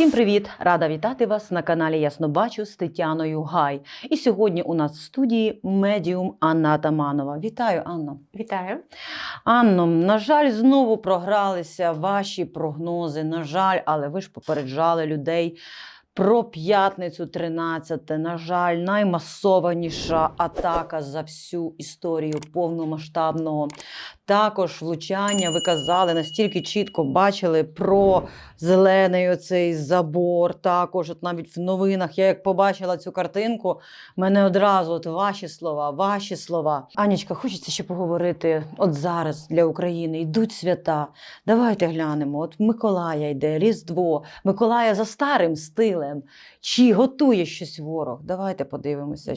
Всім привіт! Рада вітати вас на каналі Яснобачу з Тетяною Гай. І сьогодні у нас в студії медіум Анна Атаманова. Вітаю, Анно. Вітаю. Анно, на жаль, знову програлися ваші прогнози. На жаль, але ви ж попереджали людей. Про п'ятницю 13, на жаль, наймасованіша атака за всю історію повномасштабного. Також влучання ви казали, настільки чітко бачили про зелений оцей забор. Також, от навіть в новинах, я як побачила цю картинку, мене одразу от ваші слова, ваші слова. Анічка, хочеться ще поговорити от зараз для України. Йдуть свята. Давайте глянемо. От Миколая йде, Різдво, Миколая за старим стилем. Чи готує щось ворог? Давайте подивимося.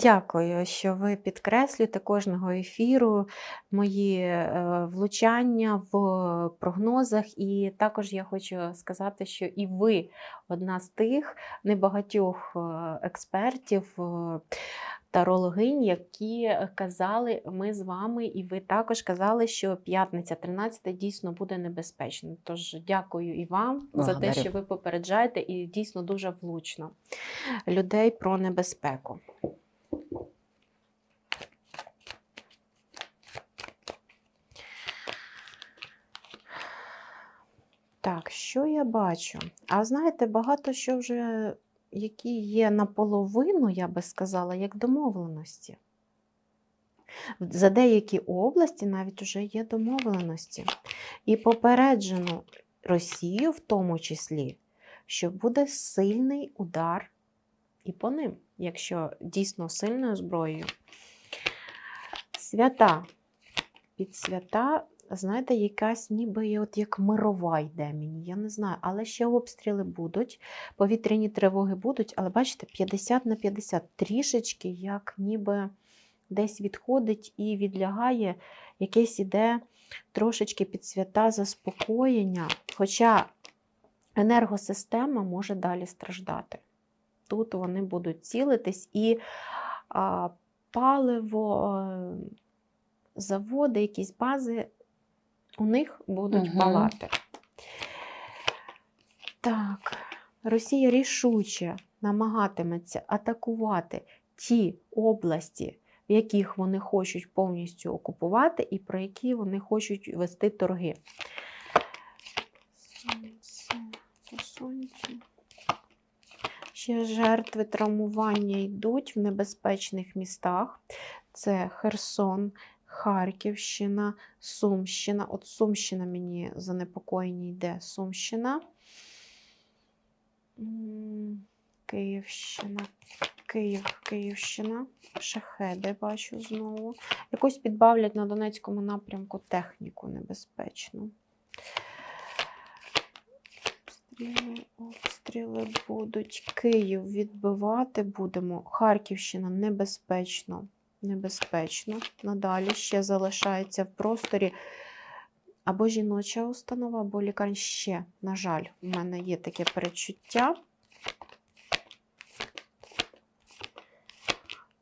Дякую, що ви підкреслюєте кожного ефіру мої е, влучання в прогнозах. І також я хочу сказати, що і ви одна з тих небагатьох е, експертів. е, Тарологинь, які казали, ми з вами, і ви також казали, що п'ятниця 13 дійсно буде небезпечно. Тож дякую і вам за те, що ви попереджаєте, і дійсно дуже влучно людей про небезпеку. Так, що я бачу? А знаєте, багато що вже, які є наполовину, я би сказала, як домовленості. За деякі області навіть вже є домовленості. І попереджено Росію в тому числі, що буде сильний удар і по ним, якщо дійсно сильною зброєю. Свята. Під свята, знаєте, якась ніби от як мирова йде мені. Я не знаю, але ще обстріли будуть, повітряні тривоги будуть, але бачите, 50 на 50 трішечки, як ніби десь відходить і відлягає, якесь іде трошечки під свята заспокоєння. Хоча енергосистема може далі страждати. Тут вони будуть цілитись і а, паливо, е, заводи, якісь бази у них будуть Мгм. палати. Так, Росія рішуче намагатиметься атакувати ті області, в яких вони хочуть повністю окупувати, і про які вони хочуть вести торги. Сонце, по. Ще жертви травмування йдуть в небезпечних містах. Це Херсон, Харківщина, Сумщина. От Сумщина мені занепокоєння йде. Сумщина. Київщина. Київ, Київщина. Шахеди бачу знову. Якось підбавлять на Донецькому напрямку техніку небезпечну. Обстріли, обстріли будуть. Київ відбивати будемо. Харківщина небезпечно. Небезпечно. Надалі ще залишається в просторі або жіноча установа, або лікарня. Ще, на жаль, у мене є таке перечуття.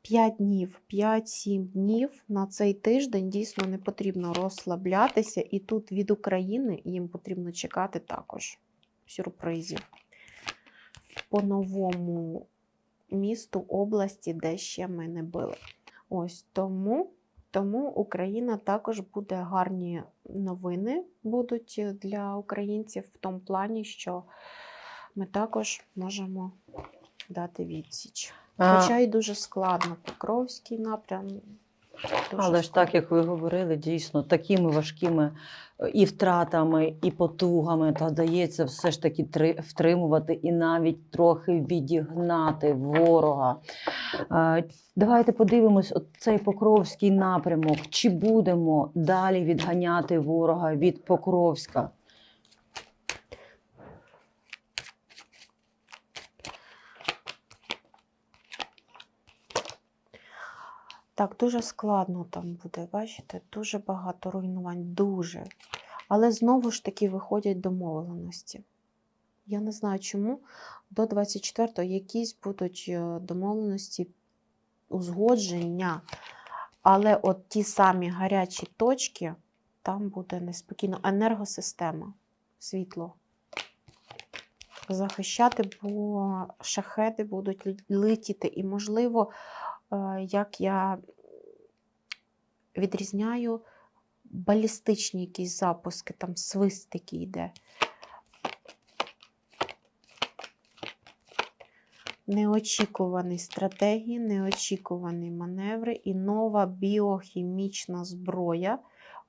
П'ять днів, 5-7 днів на цей тиждень дійсно не потрібно розслаблятися, і тут від України їм потрібно чекати також сюрпризів по новому місту, області, де ще ми не били. Ось тому, тому Україна також буде гарні новини будуть для українців в тому плані, що ми також можемо дати відсіч. Хоча й дуже складно. Покровський напрям. Дуже але ж так, як ви говорили, дійсно такими важкими е, і втратами, і потугами, та вдається все ж таки втримувати і навіть трохи відігнати ворога. Е, Давайте подивимось, от цей Покровський напрямок. Чи будемо далі відганяти ворога від Покровська? Так, дуже складно там буде, бачите? Дуже багато руйнувань, дуже. Але знову ж таки виходять домовленості. Я не знаю чому. До 24-го якісь будуть е, домовленості, узгодження. Але от ті самі гарячі точки, там буде неспокійно. Енергосистема, світло. Захищати, бо шахеди будуть летіти. І, можливо, як я відрізняю балістичні якісь запуски, там свист такий йде. Неочікувані стратегії, неочікувані маневри і нова біохімічна зброя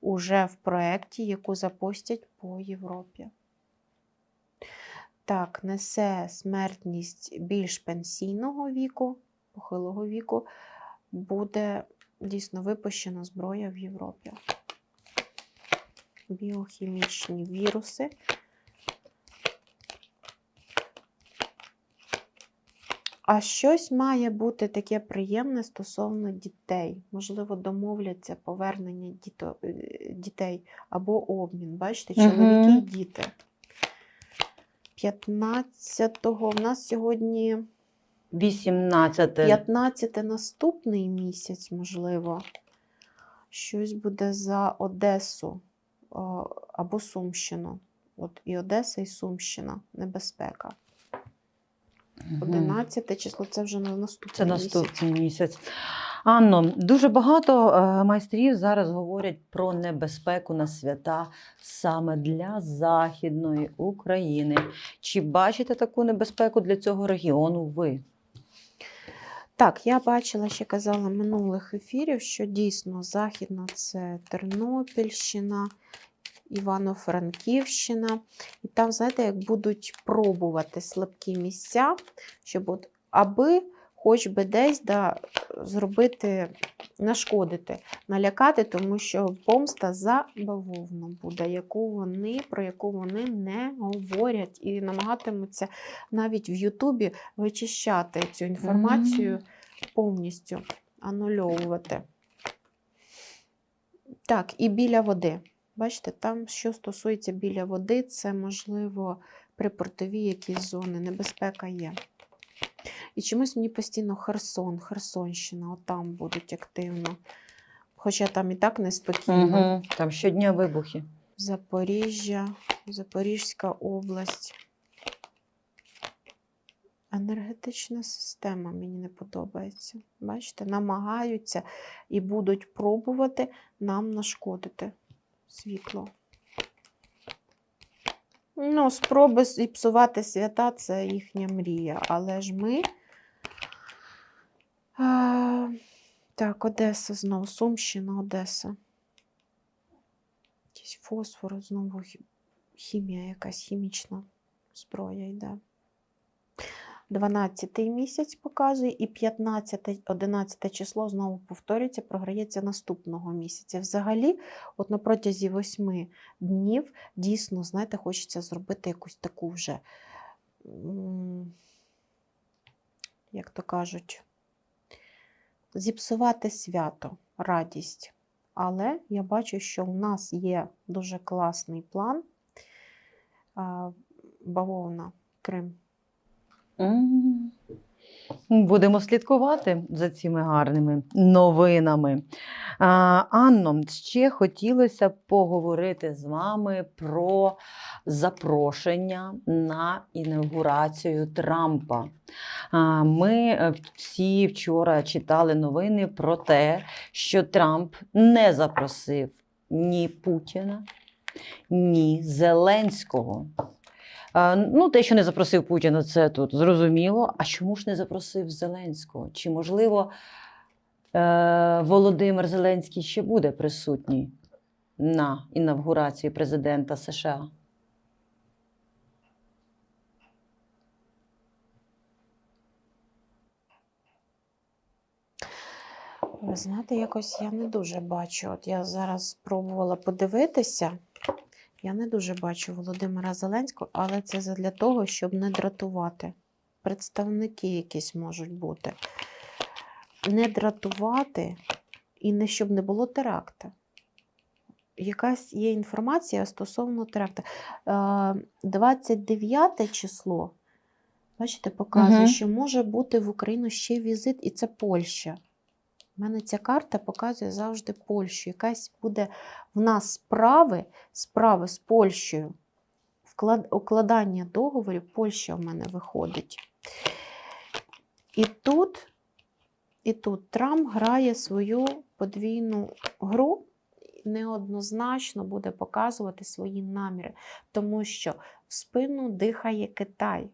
уже в проєкті, яку запустять по Європі. Так, несе смертність більш пенсійного віку, похилого віку, буде дійсно випущена зброя в Європі. Біохімічні віруси. А щось має бути таке приємне стосовно дітей. Можливо, домовляться повернення діто- дітей або обмін. Бачите, чоловіки і діти. 15-го в нас сьогодні 18. 15 наступний місяць, можливо. Щось буде за Одесу або Сумщину. От і Одеса, і Сумщина. Небезпека. Мгм. 11 число це вже на наступний Це місяць. наступний місяць. Анно, дуже багато е, майстрів зараз говорять про небезпеку на свята саме для Західної України. Чи бачите таку небезпеку для цього регіону ви? Так, я бачила, ще казала минулих ефірів, що дійсно Західна це Тернопільщина, Івано-Франківщина. І там, знаєте, як будуть пробувати слабкі місця, щоб от, аби хоч би десь да, зробити, нашкодити, налякати, тому що помста за бавовну буде, яку вони, про яку вони не говорять і намагатимуться навіть в Ютубі вичищати цю інформацію повністю анульовувати. Так, і біля води. Бачите, там, що стосується біля води, це можливо припортові якісь зони, небезпека є. І чомусь мені постійно Херсон, Херсонщина, отам будуть активно. Хоча там і так неспокійно. Угу. Там щодня вибухи. Запоріжжя, Запорізька область. Енергетична система мені не подобається. Бачите, намагаються і будуть пробувати нам нашкодити світло. Ну, спроби зіпсувати свята це їхня мрія. Але ж ми. Так, Одеса знову, Сумщина, Одеса. Якийсь фосфор, знову хімія, якась хімічна зброя йде. 12 місяць показує, і 15, 11 число знову повторюється, програється наступного місяця. Взагалі, от на протязі 8 днів дійсно, знаєте, хочеться зробити якусь таку вже, як то кажуть, зіпсувати свято, радість. Але я бачу, що в нас є дуже класний план. Бавовна, Крим. М. Будемо слідкувати за цими гарними новинами. Анно, ще хотілося поговорити з вами про запрошення на інаугурацію Трампа. Ми е, всі вчора читали новини про те, що Трамп не запросив ні Путіна, ні Зеленського. Е, Ну, те, що не запросив Путіна, це тут зрозуміло. А чому ж не запросив Зеленського? Чи, можливо, е, Володимир Зеленський ще буде присутній на інавгурації президента США? Ви знаєте, якось я не дуже бачу. От я зараз спробувала подивитися. Я не дуже бачу Володимира Зеленського, але це для того, щоб не дратувати. Представники якісь можуть бути. Не дратувати і не щоб не було теракта. Якась є інформація стосовно теракта. Е, 29 число, бачите, показує, Мгм. що може бути в Україну ще візит, і це Польща. У мене ця карта показує завжди Польщу. Якась буде в нас справи, справи з Польщею. Вклад, укладання договорів Польща в мене виходить. І тут, і тут Трамп грає свою подвійну гру, неоднозначно буде показувати свої наміри, тому що в спину дихає Китай.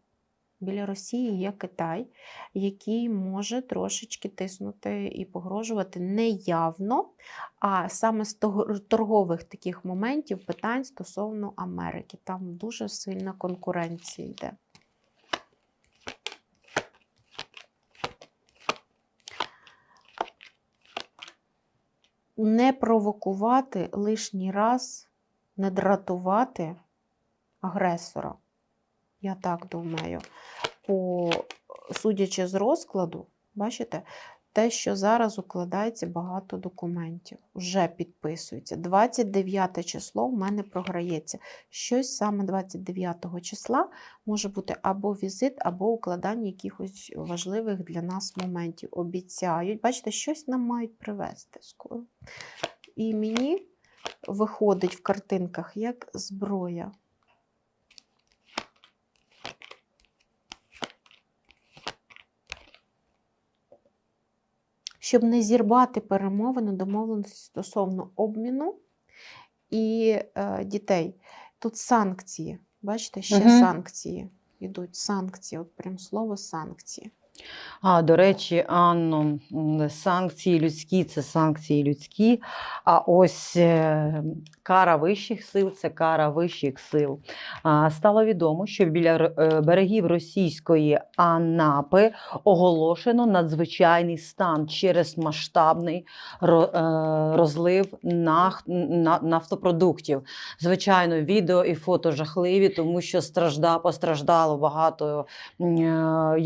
Біля Росії є Китай, який може трошечки тиснути і погрожувати неявно, а саме з торгових таких моментів питань стосовно Америки. Там дуже сильна конкуренція йде. Не провокувати лишній раз, не дратувати агресора. Я так думаю. По, судячи з розкладу, бачите, те, що зараз укладається багато документів, вже підписується. 29 число в мене програється. Щось саме 29 числа може бути або візит, або укладання якихось важливих для нас моментів. Обіцяють, бачите, щось нам мають привезти скоро. І мені виходить в картинках як зброя. Щоб не зірвати перемовини, домовленості стосовно обміну і е, дітей. Тут санкції. Бачите, ще угу. санкції йдуть. Санкції, от прям слово санкції. А, до речі, Анно, санкції людські це санкції людські. А ось е, кара вищих сил це кара вищих сил. А, стало відомо, що біля е, берегів російської Анапи оголошено надзвичайний стан через масштабний е, розлив нафтопродуктів. Звичайно, відео і фото жахливі, тому що стражда, постраждало багато м, е,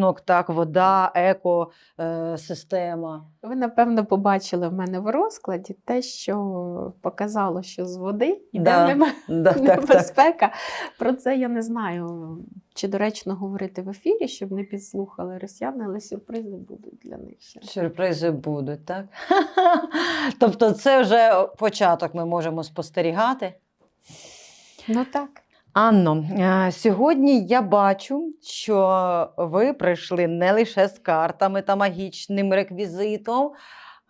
тваринок, так, вода, екосистема. Ви, напевно, побачили в мене в розкладі те, що показало, що з води йде Да. нема- Да, так, так. небезпека. Про це я не знаю, чи доречно говорити в ефірі, щоб не підслухали росіяни, але сюрпризи будуть для них ще. Сюрпризи будуть, так? Тобто, це вже початок ми можемо спостерігати. Ну так. Анно, е, сьогодні я бачу, що ви прийшли не лише з картами та магічним реквізитом,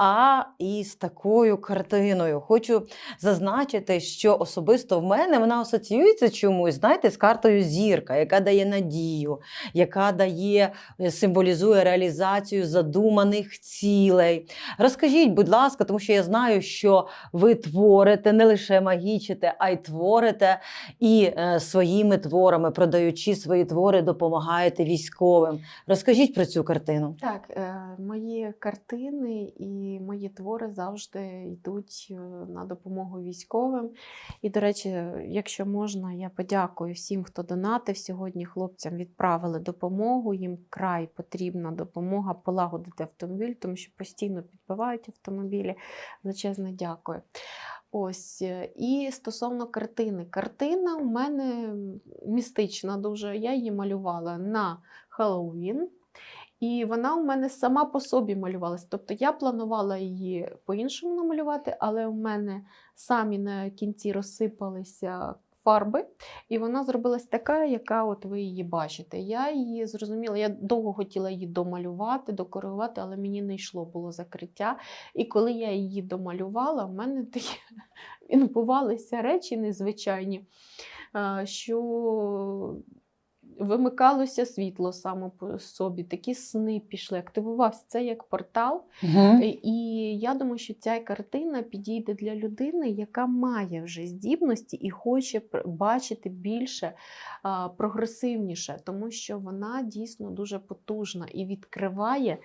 а і з такою картиною. Хочу зазначити, що особисто в мене вона асоціюється чомусь, знаєте, з картою зірка, яка дає надію, яка дає, е, символізує реалізацію задуманих цілей. Розкажіть, будь ласка, тому що я знаю, що ви творите, не лише магічите, а й творите і е, своїми творами, продаючи свої твори, допомагаєте військовим. Розкажіть про цю картину. Так, е, мої картини і мої твори завжди йдуть е, на допомогу військовим. І, до речі, якщо можна, я подякую всім, хто донатив. Сьогодні хлопцям відправили допомогу. Їм край потрібна допомога полагодити автомобіль, тому що постійно підбивають автомобілі. Величезне дякую. Ось е, і стосовно картини. Картина у мене містична дуже. Я її малювала на Хеллоуін. І вона у мене сама по собі малювалася. Тобто я планувала її по-іншому намалювати, але у мене самі на кінці розсипалися фарби, і вона зробилась така, яка от ви її бачите. Я її зрозуміла, я довго хотіла її домалювати, докоригувати, але мені не йшло було закриття. І коли я її домалювала, в мене такі відбувалися речі незвичайні, що вимикалося світло само по собі, такі сни пішли, активувався це як портал. Е, І я думаю, що ця картина підійде для людини, яка має вже здібності і хоче бачити більше прогресивніше, тому що вона дійсно дуже потужна і відкриває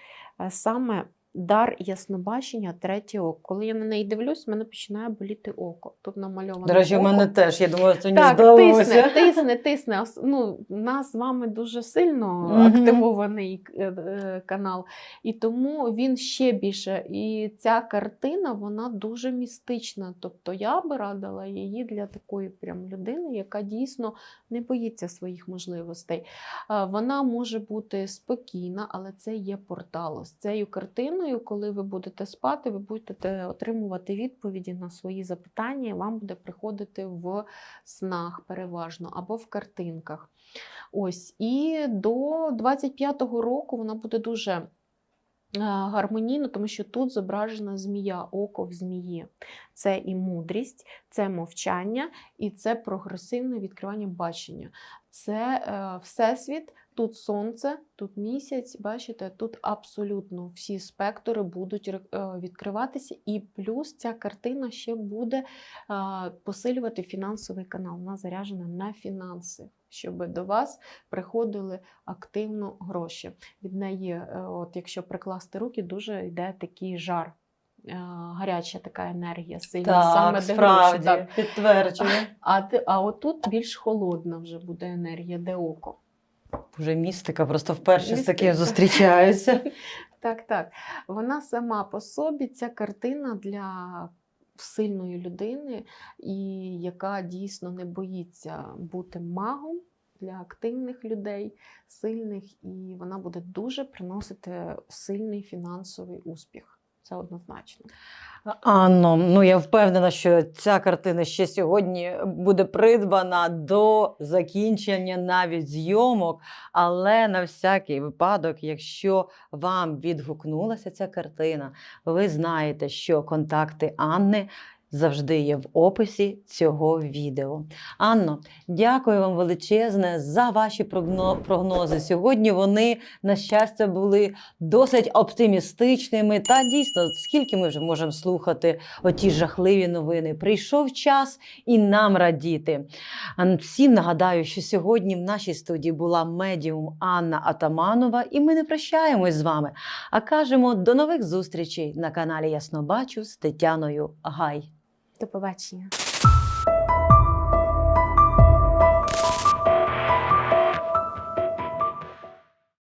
саме дар яснобачення, третє око. Коли я на неї дивлюсь, в мене починає боліти око. Тут намальовано. До речі, око. мене теж, я думаю, це не Так, здалося. тисне, тисне, тисне. Ну, нас з вами дуже сильно активований е, е, канал, і тому він ще більше. І ця картина вона дуже містична. Тобто я би радила її для такої прям людини, яка дійсно не боїться своїх можливостей. Е, Вона може бути спокійна, але це є портал. З цією картиною, коли ви будете спати, ви будете отримувати відповіді на свої запитання, вам буде приходити в снах переважно або в картинках. Ось і до 25-го року вона буде дуже е, гармонійно, тому що тут зображена змія, око в змії. Це і мудрість, це мовчання, і це прогресивне відкривання бачення. Це е, всесвіт, тут сонце, тут місяць. Бачите, тут абсолютно всі спектри будуть е, відкриватися, і плюс ця картина ще буде посилювати фінансовий канал. Вона заряджена на фінанси, щоб до вас приходили активно гроші. Від неї, е, от якщо прикласти руки, дуже йде такий жар. е, Гаряча така енергія, сильна Так, саме де справді, гроші. Так. підтверджую. А, а отут більш холодна вже буде енергія, де око. Вже містика, просто вперше з таким зустрічаюся. Так, так. Вона сама по собі, ця картина для сильної людини, і яка дійсно не боїться бути магом для активних людей, сильних, і вона буде дуже приносити сильний фінансовий успіх. Це однозначно. Анно, ну я впевнена, що ця картина ще сьогодні буде придбана до закінчення навіть зйомок. Але на всякий випадок, якщо вам відгукнулася ця картина, ви знаєте, що контакти Анни завжди є в описі цього відео. Анно, дякую вам величезне за ваші прогно- прогнози. Сьогодні вони, на щастя, були досить оптимістичними. Та дійсно, скільки ми вже можемо слухати оті жахливі новини. Прийшов час і нам радіти. Всім нагадаю, що сьогодні в нашій студії була медіум Анна Атаманова, і ми не прощаємось з вами, а кажемо до нових зустрічей на каналі Яснобачу з Тетяною Гай. До побачення.